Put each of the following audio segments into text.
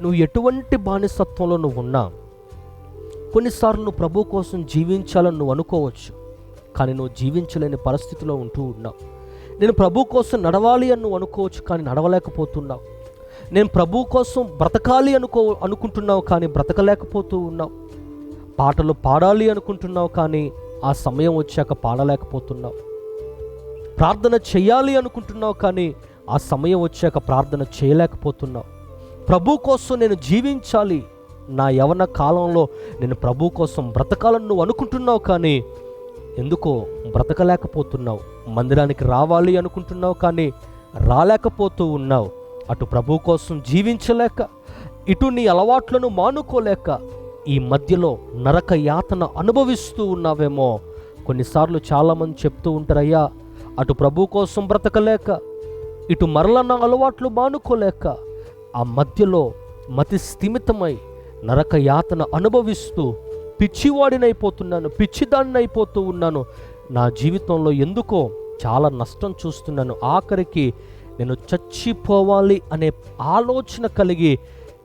నువ్వు ఎటువంటి బానిసత్వంలో నువ్వు ఉన్నా కొన్నిసార్లు నువ్వు ప్రభు కోసం జీవించాలని నువ్వు అనుకోవచ్చు కానీ నువ్వు జీవించలేని పరిస్థితిలో ఉంటూ ఉన్నావు. నేను ప్రభు కోసం నడవాలి అని నువ్వు అనుకోవచ్చు కానీ నడవలేకపోతున్నావు. నేను ప్రభు కోసం బ్రతకాలి అనుకో అనుకుంటున్నావు కానీ బ్రతకలేకపోతూ ఉన్నావు. పాటలు పాడాలి అనుకుంటున్నావు కానీ ఆ సమయం వచ్చాక పాడలేకపోతున్నావు. ప్రార్థన చేయాలి అనుకుంటున్నావు కానీ ఆ సమయం వచ్చాక ప్రార్థన చేయలేకపోతున్నావు. ప్రభు కోసం నేను జీవించాలి. నా యవన కాలంలో నేను ప్రభు కోసం బ్రతకాలని నువ్వు అనుకుంటున్నావు కానీ ఎందుకో బ్రతకలేకపోతున్నావు. మందిరానికి రావాలి అనుకుంటున్నావు కానీ రాలేకపోతూ ఉన్నావు. అటు ప్రభు కోసం జీవించలేక ఇటు నీ అలవాట్లను మానుకోలేక ఈ మధ్యలో నరక యాతన అనుభవిస్తూ ఉన్నావేమో. కొన్నిసార్లు చాలామంది చెప్తూ ఉంటారయ్యా అటు ప్రభు కోసం బ్రతకలేక ఇటు మరల నా అలవాట్లు మానుకోలేక ఆ మధ్యలో మతి స్థిమితమై నరక యాతన అనుభవిస్తూ పిచ్చివాడినైపోతున్నాను పిచ్చిదాన్ని అయిపోతూ ఉన్నాను. నా జీవితంలో ఎందుకో చాలా నష్టం చూస్తున్నాను. ఆఖరికి నేను చచ్చిపోవాలి అనే ఆలోచన కలిగి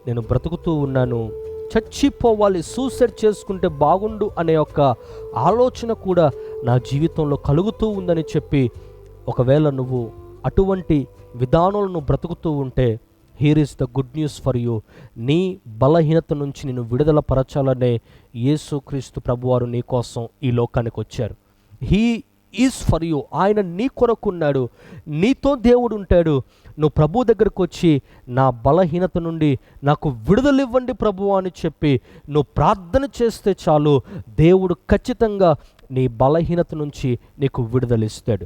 నేను బ్రతుకుతూ ఉన్నాను. చచ్చిపోవాలి సూసైడ్ చేసుకుంటే బాగుండు అనే ఒక ఆలోచన కూడా నా జీవితంలో కలుగుతూ ఉందని చెప్పి ఒకవేళ నువ్వు అటువంటి విధానాలను బ్రతుకుతూ ఉంటే here is the good news for you నీ బలహీనత నుంచి నేను విడుదల పరచాలనే యేసుక్రీస్తు ప్రభువారు నీ కోసం ఈ లోకానికి వచ్చారు. హీ ఈజ్ ఫర్ యూ ఆయన నీ కొరకున్నాడు నీతో దేవుడు ఉంటాడు. నువ్వు ప్రభు దగ్గరకు వచ్చి నా బలహీనత నుండి నాకు విడుదలివ్వండి ప్రభు అని చెప్పి నువ్వు ప్రార్థన చేస్తే చాలు. దేవుడు ఖచ్చితంగా నీ బలహీనత నుంచి నీకు విడుదలిస్తాడు